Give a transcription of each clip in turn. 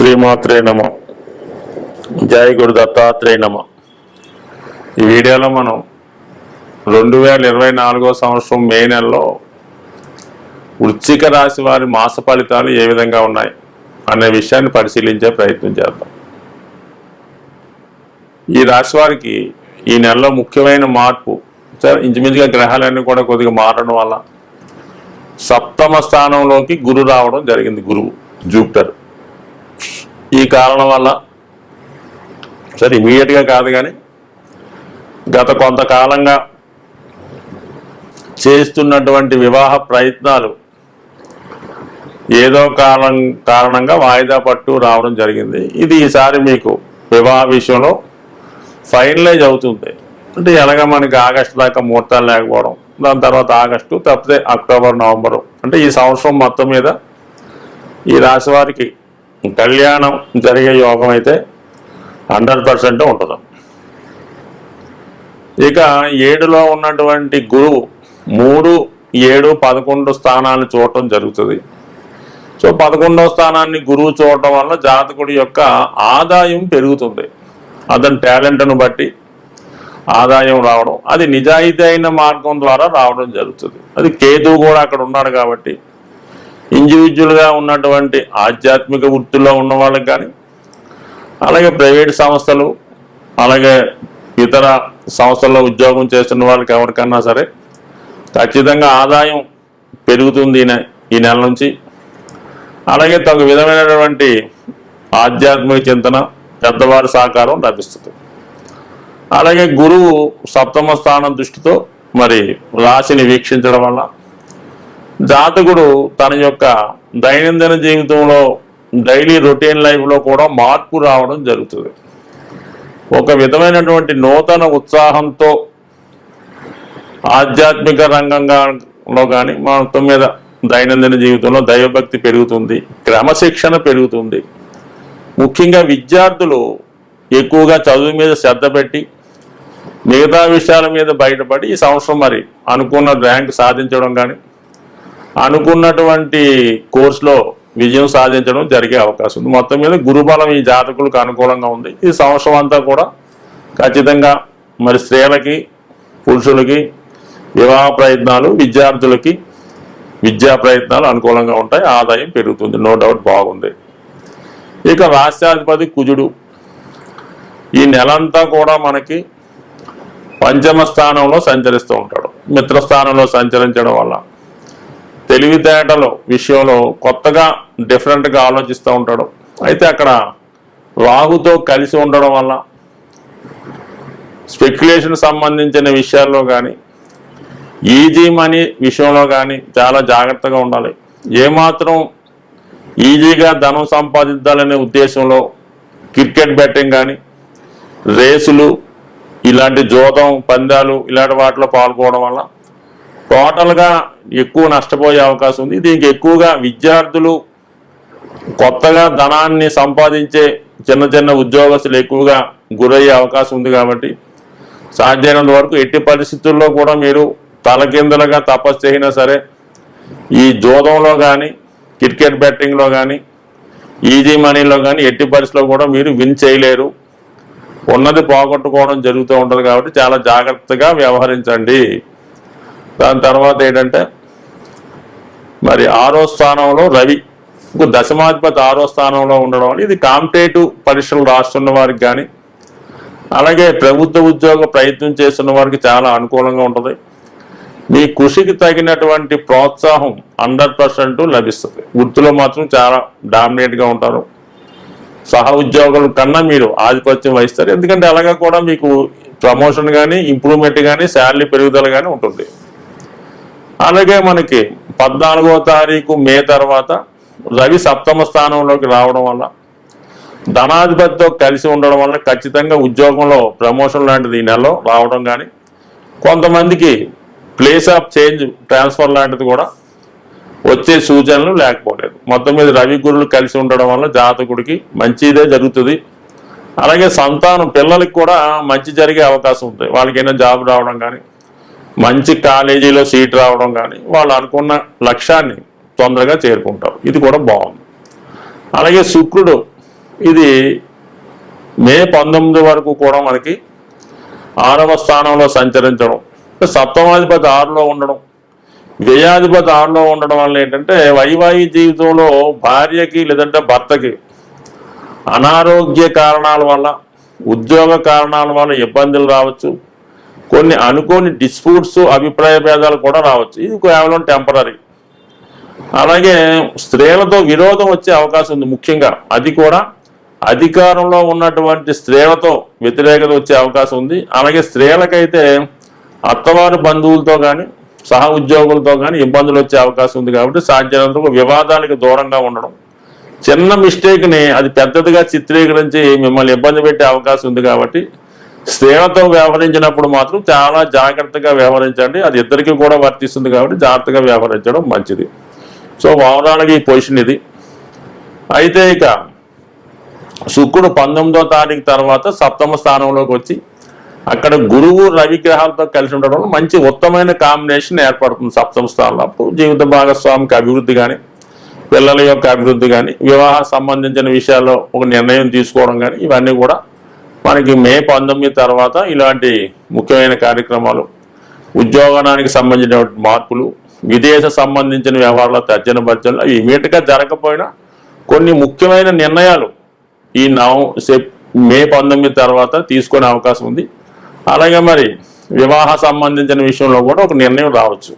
శ్రీమాత్రే నమ. జయ గురు దత్తాత్రేయ నమ. ఈ వీడియోలో మనం రెండు వేల ఇరవై నాలుగో సంవత్సరం మే నెలలో వృశ్చిక రాశి వారి మాస ఫలితాలు ఏ విధంగా ఉన్నాయి అనే విషయాన్ని పరిశీలించే ప్రయత్నం చేద్దాం. ఈ రాశి వారికి ఈ నెలలో ముఖ్యమైన మార్పు సరే ఇంచుమించుగా గ్రహాలన్నీ కూడా కొద్దిగా మారడం వల్ల సప్తమ స్థానంలోకి గురు రావడం జరిగింది గురువు జూపిటర్. ఈ కారణం వల్ల సరే ఇమీడియట్గా కాదు కానీ గత కొంతకాలంగా చేస్తున్నటువంటి వివాహ ప్రయత్నాలు ఏదో కారణం కారణంగా వాయిదా పట్టు రావడం జరిగింది. ఇది ఈసారి మీకు వివాహ విషయంలో ఫైనలైజ్ అవుతుంది. అంటే ఎలాగ మనకి ఆగస్టు దాకా ముహూర్తాలు లేకపోవడం దాని తర్వాత ఆగస్టు తప్పితే అక్టోబర్ నవంబరు అంటే ఈ సంవత్సరం మొత్తం మీద ఈ రాశి వారికి కళ్యాణం జరిగే యోగం అయితే హండ్రెడ్ పర్సెంట్ ఉంటుంది. ఇక ఏడులో ఉన్నటువంటి గురువు మూడు ఏడు పదకొండు స్థానాన్ని చూడటం జరుగుతుంది. సో పదకొండవ స్థానాన్ని గురువు చూడటం వల్ల జాతకుడి యొక్క ఆదాయం పెరుగుతుంది. అతని టాలెంట్ను బట్టి ఆదాయం రావడం అది నిజాయితీ అయిన మార్గం ద్వారా రావడం జరుగుతుంది. అది కేతువు కూడా అక్కడ ఉన్నాడు కాబట్టి ఇండివిజువల్గా ఉన్నటువంటి ఆధ్యాత్మిక వృత్తుల్లో ఉన్న వాళ్ళకి కానీ అలాగే ప్రైవేట్ సంస్థలు అలాగే ఇతర సంస్థల్లో ఉద్యోగం చేస్తున్న వాళ్ళకి ఎవరికన్నా సరే ఖచ్చితంగా ఆదాయం పెరుగుతుంది ఈ ఈ నెల నుంచి. అలాగే తగు విధమైనటువంటి ఆధ్యాత్మిక చింతన పెద్దవారి సహకారం లభిస్తుంది. అలాగే గురువు సప్తమ స్థానం దృష్టితో మరి రాశిని వీక్షించడం వల్ల జాతకుడు తన యొక్క దైనందిన జీవితంలో డైలీ రొటీన్ లైఫ్లో కూడా మార్పు రావడం జరుగుతుంది. ఒక విధమైనటువంటి నూతన ఉత్సాహంతో ఆధ్యాత్మిక రంగంలో కానీ మొత్తం మీద దైనందిన జీవితంలో దైవభక్తి పెరుగుతుంది క్రమశిక్షణ పెరుగుతుంది. ముఖ్యంగా విద్యార్థులు ఎక్కువగా చదువు మీద శ్రద్ధ పెట్టి మిగతా విషయాల మీద బయటపడి ఈ సంవత్సరం మరి అనుకున్న ర్యాంక్ సాధించడం కానీ అనుకున్నటువంటి కోర్సులో విజయం సాధించడం జరిగే అవకాశం ఉంది. మొత్తం మీద గురుబలం ఈ జాతకులకు అనుకూలంగా ఉంది. ఈ సంవత్సరం అంతా కూడా ఖచ్చితంగా మరి స్త్రీలకి పురుషులకి వివాహ ప్రయత్నాలు విద్యార్థులకి విద్యా ప్రయత్నాలు అనుకూలంగా ఉంటాయి. ఆదాయం పెరుగుతుంది. నో డౌట్ బాగుంది. ఇక రాష్ట్రాధిపతి కుజుడు. ఈ నెలంతా కూడా మనకి పంచమ స్థానంలో సంచరిస్తూ ఉంటాడు. మిత్రస్థానంలో సంచరించడం వల్ల. తెలివితేటలు విషయంలో కొత్తగా డిఫరెంట్గా ఆలోచిస్తూ ఉంటాడు. అయితే అక్కడ రాహుతో కలిసి ఉండడం వల్ల స్పెక్యులేషన్ సంబంధించిన విషయాల్లో కానీ ఈజీ మనీ విషయంలో కానీ చాలా జాగ్రత్తగా ఉండాలి. ఏమాత్రం ఈజీగా ధనం సంపాదించాలనే ఉద్దేశంలో క్రికెట్ బెట్టింగ్ కానీ రేసులు ఇలాంటి జోదం పందాలు ఇలాంటి వాటిలో పాల్గొనడం వల్ల టోటల్గా ఎక్కువ నష్టపోయే అవకాశం ఉంది. దీనికి ఎక్కువగా విద్యార్థులు కొత్తగా ధనాన్ని సంపాదించే చిన్న చిన్న ఉద్యోగస్తులు ఎక్కువగా గురయ్యే అవకాశం ఉంది కాబట్టి సాధ్యమైనంత వరకు ఎట్టి పరిస్థితుల్లో కూడా మీరు తలకిందులుగా తపస్సు చేసినా సరే ఈ జోదంలో కానీ క్రికెట్ బ్యాటింగ్లో కానీ ఈజీ మనీలో కానీ ఎట్టి పరిస్థితుల్లో కూడా మీరు విన్ చేయలేరు. ఉన్నది పోగొట్టుకోవడం జరుగుతూ ఉంటుంది కాబట్టి చాలా జాగ్రత్తగా వ్యవహరించండి. దాని తర్వాత ఏంటంటే మరి ఆరో స్థానంలో రవి దశమాధిపతి ఆరో స్థానంలో ఉండడం వల్ల ఇది కాంపిటేటివ్ పరీక్షలు రాస్తున్న వారికి కానీ అలాగే ప్రభుత్వ ఉద్యోగ ప్రయత్నం చేస్తున్న వారికి చాలా అనుకూలంగా ఉంటుంది. మీ కృషికి తగినటువంటి ప్రోత్సాహం హండ్రెడ్ పర్సెంట్ లభిస్తుంది. వృత్తిలో మాత్రం చాలా డామినేట్గా ఉంటారు. సహ ఉద్యోగుల కన్నా మీరు ఆధిపత్యం వహిస్తారు. ఎందుకంటే అలాగా కూడా మీకు ప్రమోషన్ కానీ ఇంప్రూవ్మెంట్ కానీ శాలరీ పెరుగుదల కానీ ఉంటుంది. అలాగే మనకి పద్నాలుగో తారీఖు మే తర్వాత రవి సప్తమ స్థానంలోకి రావడం వల్ల ధనాధిపతితో కలిసి ఉండడం వల్ల ఖచ్చితంగా ఉద్యోగంలో ప్రమోషన్ లాంటిది ఈ నెలలో రావడం కానీ కొంతమందికి ప్లేస్ ఆఫ్ చేంజ్ ట్రాన్స్ఫర్ లాంటిది కూడా వచ్చే సూచనలు లేకపోలేదు. మొత్తం మీద రవి గురులు కలిసి ఉండడం వల్ల జాతకుడికి మంచిదే జరుగుతుంది. అలాగే సంతానం పిల్లలకి కూడా మంచి జరిగే అవకాశం ఉంటుంది వాళ్ళకైనా జాబ్ రావడం కానీ మంచి కాలేజీలో సీట్ రావడం కానీ వాళ్ళు అనుకున్న లక్ష్యాన్ని తొందరగా చేరుకుంటారు. ఇది కూడా బాగుంది. అలాగే శుక్రుడు ఇది మే పంతొమ్మిది వరకు కూడా మనకి ఆరవ స్థానంలో సంచరించడం సప్తమాధిపతి ఆరులో ఉండడం వ్యయాధిపతి ఆరులో ఉండడం వల్ల ఏంటంటే వైవాహిక జీవితంలో భార్యకి లేదంటే భర్తకి అనారోగ్య కారణాల వల్ల ఉద్యోగ కారణాల వల్ల ఇబ్బందులు రావచ్చు. కొన్ని అనుకోని డిస్ప్యూట్స్ అభిప్రాయ భేదాలు కూడా రావచ్చు. ఇది కేవలం టెంపరీ అలాగే స్త్రీలతో విరోధం వచ్చే అవకాశం ఉంది ముఖ్యంగా. అది కూడా అధికారంలో ఉన్నటువంటి స్త్రీలతో వ్యతిరేకత వచ్చే అవకాశం ఉంది. అలాగే స్త్రీలకైతే అత్తవారి బంధువులతో కానీ సహ ఉద్యోగులతో కానీ ఇబ్బందులు వచ్చే అవకాశం ఉంది కాబట్టి సాధ్యమైనంత వివాదాలకు దూరంగా ఉండడం. చిన్న మిస్టేక్ని అది పెద్దదిగా చిత్రీకరించి మిమ్మల్ని ఇబ్బంది పెట్టే అవకాశం ఉంది కాబట్టి స్త్రీలతో వ్యవహరించినప్పుడు మాత్రం చాలా జాగ్రత్తగా వ్యవహరించండి. అది ఇద్దరికి కూడా వర్తిస్తుంది కాబట్టి జాగ్రత్తగా వ్యవహరించడం మంచిది. సో ఓవరాల్గా ఈ పొజిషన్ ఇది. అయితే ఇక శుక్రుడు పంతొమ్మిదో తారీఖు తర్వాత సప్తమ స్థానంలోకి వచ్చి అక్కడ గురువు రవి గ్రహాలతో కలిసి ఉండడం మంచి ఉత్తమైన కాంబినేషన్ ఏర్పడుతుంది సప్తమ స్థానంలో. అప్పుడు జీవిత భాగస్వామికి అభివృద్ధి కానీ పిల్లల యొక్క అభివృద్ధి కానీ వివాహ సంబంధించిన విషయాల్లో ఒక నిర్ణయం తీసుకోవడం కానీ ఇవన్నీ కూడా మనకి మే పంతొమ్మిది తర్వాత ఇలాంటి ముఖ్యమైన కార్యక్రమాలు ఉద్యోగానికి సంబంధించిన మార్పులు విదేశ సంబంధించిన వ్యవహారాల తర్జన భర్జనలు అవి ఇమీడియట్గా జరగకపోయినా కొన్ని ముఖ్యమైన నిర్ణయాలు ఈ నవ సెప్ మే పంతొమ్మిది తర్వాత తీసుకునే అవకాశం ఉంది. అలాగే మరి వివాహ సంబంధించిన విషయంలో కూడా ఒక నిర్ణయం రావచ్చు.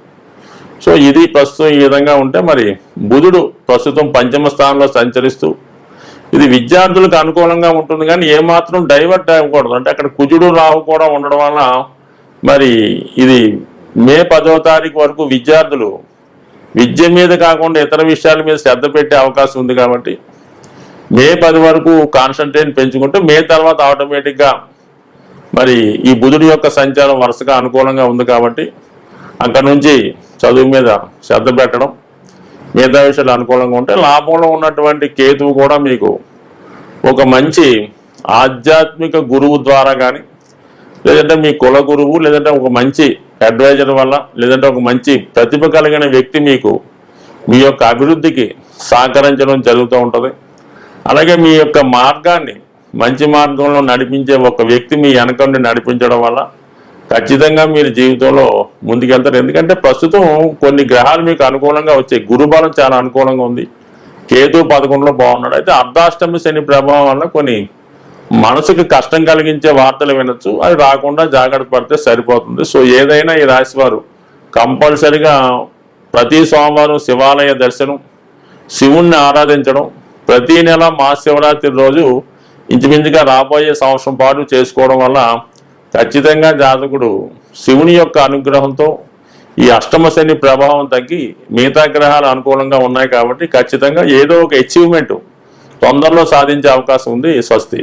సో ఇది ప్రస్తుతం ఈ విధంగా ఉంటే మరి బుధుడు ప్రస్తుతం పంచమ స్థానంలో సంచరిస్తూ ఇది విద్యార్థులకు అనుకూలంగా ఉంటుంది కానీ ఏమాత్రం డైవర్ట్ అవ్వకూడదు. అంటే అక్కడ కుజుడు రాహు కూడా ఉండడం వలన మరి ఇది మే పదో తారీఖు వరకు విద్యార్థులు విద్య మీద కాకుండా ఇతర విషయాల మీద శ్రద్ధ పెట్టే అవకాశం ఉంది కాబట్టి మే పది వరకు కాన్సన్ట్రేట్ పెంచుకుంటే మే తర్వాత ఆటోమేటిక్గా మరి ఈ బుధుడి యొక్క సంచారం వరుసగా అనుకూలంగా ఉంది కాబట్టి అక్కడ నుంచి చదువు మీద శ్రద్ధ పెట్టడం మిగతా విషయాలు అనుకూలంగా ఉంటే లాభంలో ఉన్నటువంటి కేతువు కూడా మీకు ఒక మంచి ఆధ్యాత్మిక గురువు ద్వారా కానీ లేదంటే మీ కుల గురువు లేదంటే ఒక మంచి అడ్వైజర్ వల్ల లేదంటే ఒక మంచి ప్రతిభ కలిగిన వ్యక్తి మీకు మీ యొక్క అభివృద్ధికి సహకరించడం జరుగుతూ ఉంటుంది. అలాగే మీ యొక్క మార్గాన్ని మంచి మార్గంలో నడిపించే ఒక వ్యక్తి మీ వెనకండి నడిపించడం వల్ల ఖచ్చితంగా మీరు జీవితంలో ముందుకెళ్తారు. ఎందుకంటే ప్రస్తుతం కొన్ని గ్రహాలు మీకు అనుకూలంగా వచ్చాయి. గురుబలం చాలా అనుకూలంగా ఉంది. కేతు పదకొండులో బాగున్నాడు. అయితే అర్ధాష్టమి శని ప్రభావం వల్ల కొన్ని మనసుకు కష్టం కలిగించే వార్తలు వినొచ్చు. అది రాకుండా జాగ్రత్త పడితే సరిపోతుంది. సో ఏదైనా ఈ రాశి వారు కంపల్సరిగా ప్రతి సోమవారం శివాలయ దర్శనం శివుణ్ణి ఆరాధించడం ప్రతి నెల మహాశివరాత్రి రోజు ఇంచుమించుగా రాబోయే సంవత్సరం పాటు చేసుకోవడం వల్ల ఖచ్చితంగా జాతకుడు శివుని యొక్క అనుగ్రహంతో ఈ అష్టమ శని ప్రభావం తగ్గి మిగతా గ్రహాలు అనుకూలంగా ఉన్నాయి కాబట్టి ఖచ్చితంగా ఏదో ఒక అచీవ్మెంట్ తొందరలో సాధించే అవకాశం ఉంది స్వస్తి.